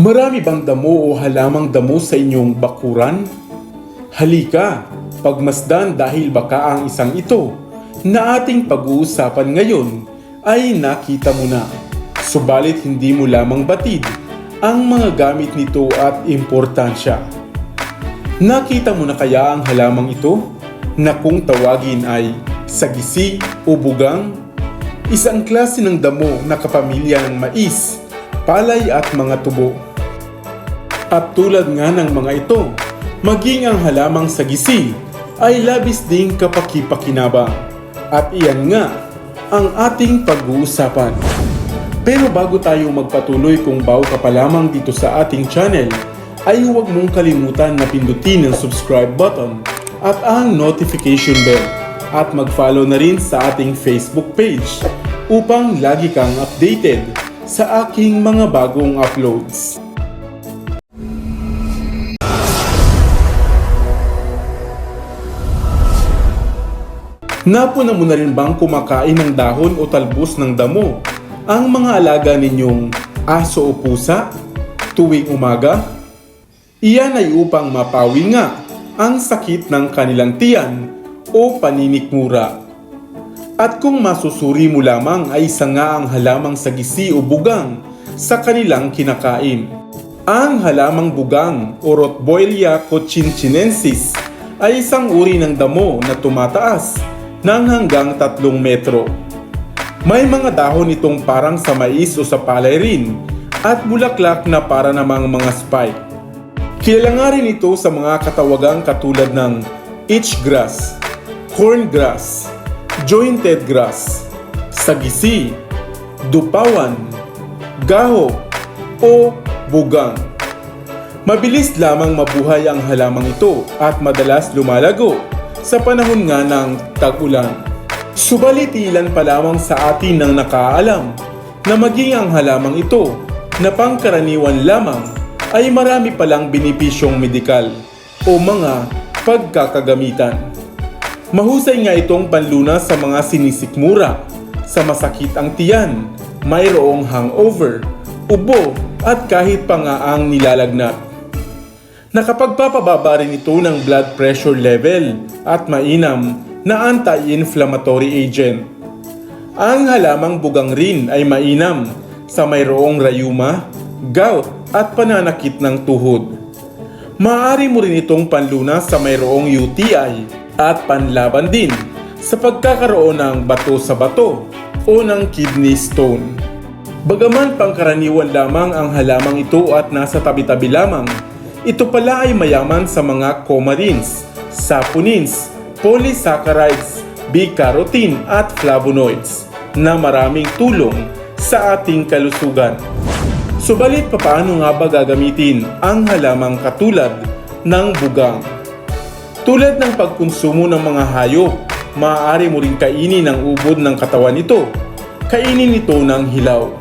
Marami bang damo o halamang damo sa inyong bakuran? Halika, pagmasdan dahil baka ang isang ito na ating pag-uusapan ngayon ay nakita mo na. Subalit hindi mo lamang batid ang mga gamit nito at importansya. Nakita mo na kaya ang halamang ito na kung tawagin ay sagisi o bugang? Isang klase ng damo na kapamilya ng mais, palay at mga tubo. At nga ng mga ito, maging ang halamang sagisi ay labis ding kapaki-pakinabang. At iyan nga ang ating pag-uusapan. Pero bago tayo magpatuloy kung bago ka pa lamang dito sa ating channel, ay huwag mong kalimutan na pindutin ang subscribe button at ang notification bell at mag-follow na rin sa ating Facebook page upang lagi kang updated sa aking mga bagong uploads. Napuna mo na rin bang kumakain ng dahon o talbos ng damo ang mga alaga ninyong aso o pusa tuwing umaga? Iyan ay upang mapawi nga ang sakit ng kanilang tiyan o paninikmura. At kung masusuri mo lamang ay isa nga ang halamang sagisi o bugang sa kanilang kinakain. Ang halamang bugang o Rotboilia cochinchinensis ay isang uri ng damo na tumataas ng hanggang 3 metro. May mga dahon itong parang sa mais o sa palay rin at bulaklak na para namang mga spike. Kilala nga rin ito sa mga katawagang katulad ng itchgrass, corngrass, jointed grass, sagisi, dupawan, gaho, o bugang. Mabilis lamang mabuhay ang halamang ito at madalas lumalago sa panahon nga ng tag-ulan. Subalit ilan pa lamang sa atin ang nakaalam na maging ang halamang ito na pangkaraniwan lamang ay marami palang benepisyong medikal o mga pagkakagamitan. Mahusay nga itong panlunas sa mga sinisikmura, sa masakit ang tiyan, mayroong hangover, ubo at kahit pa nga ang nilalagnat. Nakapagpapababa rin ito ng blood pressure level at mainam na anti-inflammatory agent. Ang halamang bugang rin ay mainam sa mayroong rayuma, gout at pananakit ng tuhod. Maaari mo rin itong panlunas sa mayroong UTI at panlaban din sa pagkakaroon ng bato sa bato o ng kidney stone. Bagaman pangkaraniwan lamang ang halamang ito at nasa tabi-tabi lamang, ito pala ay mayaman sa mga coumarins, saponins, polysaccharides, beta-carotene at flavonoids na maraming tulong sa ating kalusugan. Subalit papaano nga ba gagamitin ang halamang katulad ng bugang? Tulad ng pagkonsumo ng mga hayop, maaari mo ring kainin ang ubod ng katawan nito. Kainin ito ng hilaw.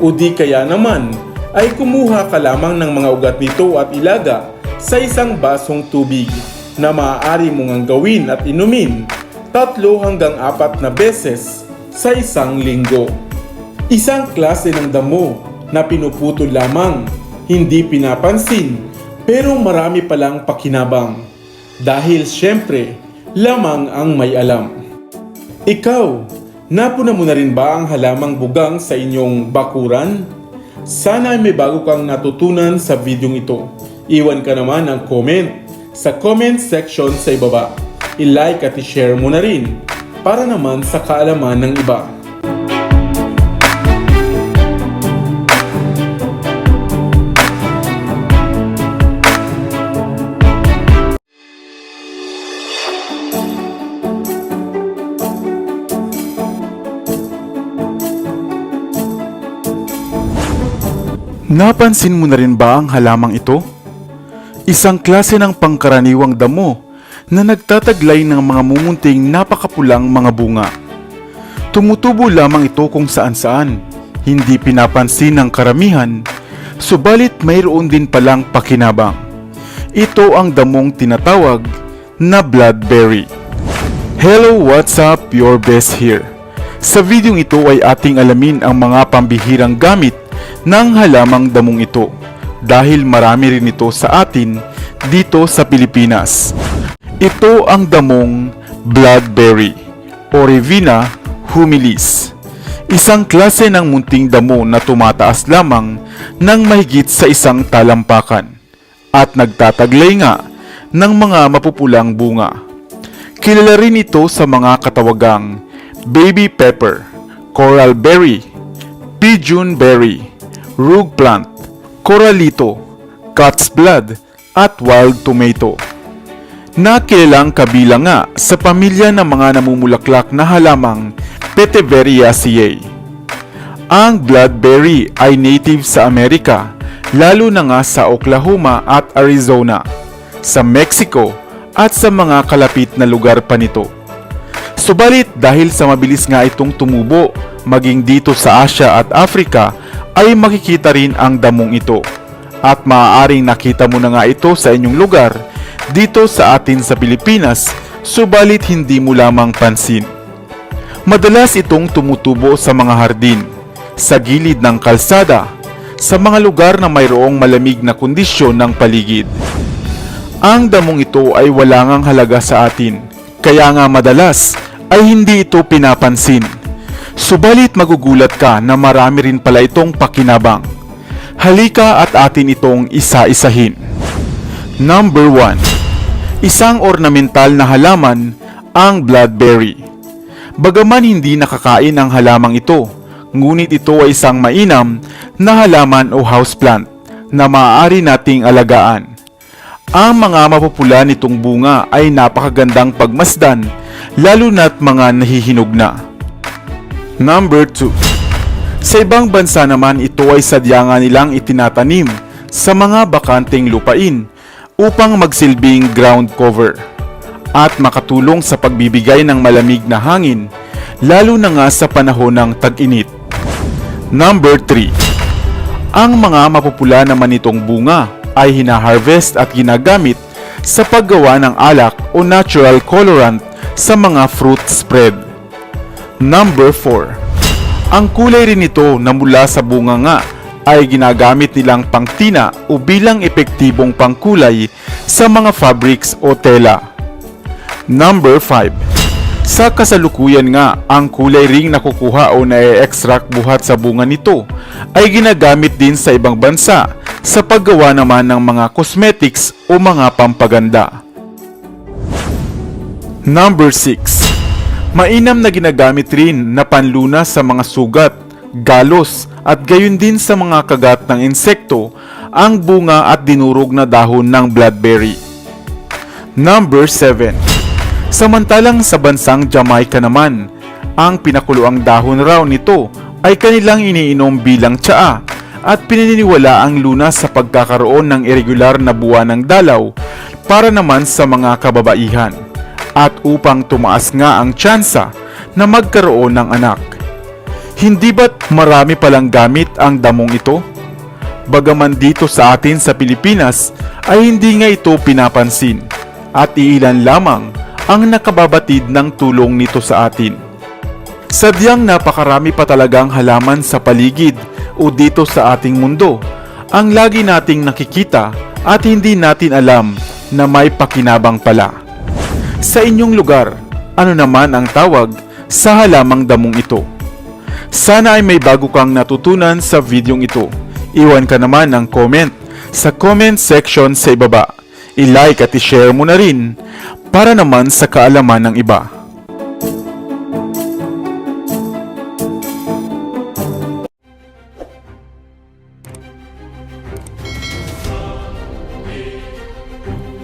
O di kaya naman ay kumuha ka lamang ng mga ugat nito at ilaga sa isang basong tubig na maaari mong ang gawin at inumin tatlo hanggang apat na beses sa isang linggo. Isang klase ng damo na pinuputol lamang, hindi pinapansin, pero marami palang pakinabang. Dahil syempre, lamang ang may alam. Ikaw, napuna mo na rin ba ang halamang bugang sa inyong bakuran? Sana ay may bago kang natutunan sa videong ito. Iwan ka naman ng comment sa comment section sa ibaba. I-like at i-share mo na rin para naman sa kaalaman ng iba. Napansin mo na rin ba ang halamang ito? Isang klase ng pangkaraniwang damo na nagtataglay ng mga mumunting napakapulang mga bunga. Tumutubo lamang ito kung saan saan, hindi pinapansin ng karamihan, subalit mayroon din palang pakinabang. Ito ang damong tinatawag na bloodberry. Hello, what's up? Your best here. Sa videong ito ay ating alamin ang mga pambihirang gamit ng halamang damong ito dahil marami rin ito sa atin dito sa Pilipinas. Ito ang damong bloodberry o Revina humilis. Isang klase ng munting damo na tumataas lamang ng mahigit sa isang talampakan at nagtataglay nga ng mga mapupulang bunga. Kilala rin ito sa mga katawagang baby pepper, coral berry, pigeon berry, rug plant, coralito, cat's blood, at wild tomato. Nakilalang kabilang nga sa pamilya ng mga namumulaklak na halamang Peteveriaceae. Ang bloodberry ay native sa Amerika, lalo na nga sa Oklahoma at Arizona, sa Mexico at sa mga kalapit na lugar pa nito. Subalit dahil sa mabilis nga itong tumubo, maging dito sa Asia at Africa, ay makikita rin ang damong ito. At maaaring nakita mo na nga ito sa inyong lugar, dito sa atin sa Pilipinas, subalit hindi mo lamang pansin. Madalas itong tumutubo sa mga hardin, sa gilid ng kalsada, sa mga lugar na mayroong malamig na kondisyon ng paligid. Ang damong ito ay wala halaga sa atin, kaya nga madalas ay hindi ito pinapansin. Subalit magugulat ka na marami rin pala itong pakinabang. Halika at atin itong isa-isahin. Number 1. Isang ornamental na halaman, ang bloodberry. Bagaman hindi nakakain ang halamang ito, ngunit ito ay isang mainam na halaman o houseplant na maaari nating alagaan. Ang mga mapupula nitong bunga ay napakagandang pagmasdan, lalo na't mga nahihinog na. Number 2. Sa ibang bansa naman ito ay sadya nga nilang itinatanim sa mga bakanteng lupain upang magsilbing ground cover at makatulong sa pagbibigay ng malamig na hangin lalo na nga sa panahon ng tag-init. Number 3. Ang mga mapupula naman nitong bunga ay hinaharvest at ginagamit sa paggawa ng alak o natural colorant sa mga fruit spread. Number 4. Ang kulay rin nito na mula sa bunga nga ay ginagamit nilang pangtina o bilang epektibong pangkulay sa mga fabrics o tela. Number 5. Sa kasalukuyan nga, ang kulay ring nakukuha o na-extract buhat sa bunga nito ay ginagamit din sa ibang bansa sa paggawa naman ng mga cosmetics o mga pampaganda. Number 6. Mainam na ginagamit rin na panlunas sa mga sugat, galos at gayon din sa mga kagat ng insekto ang bunga at dinurog na dahon ng bloodberry. Number 7. Samantalang sa bansang Jamaica naman, ang pinakuloang dahon raw nito ay kanilang iniinom bilang tsaa at pinaniniwala ang lunas sa pagkakaroon ng irregular na buwan ng dalaw para naman sa mga kababaihan at upang tumaas nga ang tsansa na magkaroon ng anak. Hindi ba't marami palang gamit ang damong ito? Bagaman dito sa atin sa Pilipinas ay hindi nga ito pinapansin at iilan lamang ang nakababatid ng tulong nito sa atin. Sadyang napakarami pa talagang halaman sa paligid o dito sa ating mundo ang lagi nating nakikita at hindi natin alam na may pakinabang pala. Sa inyong lugar, ano naman ang tawag sa halamang damong ito? Sana ay may bago kang natutunan sa videong ito. Iwan ka naman ng comment sa comment section sa ibaba. I-like at i-share mo na rin para naman sa kaalaman ng iba.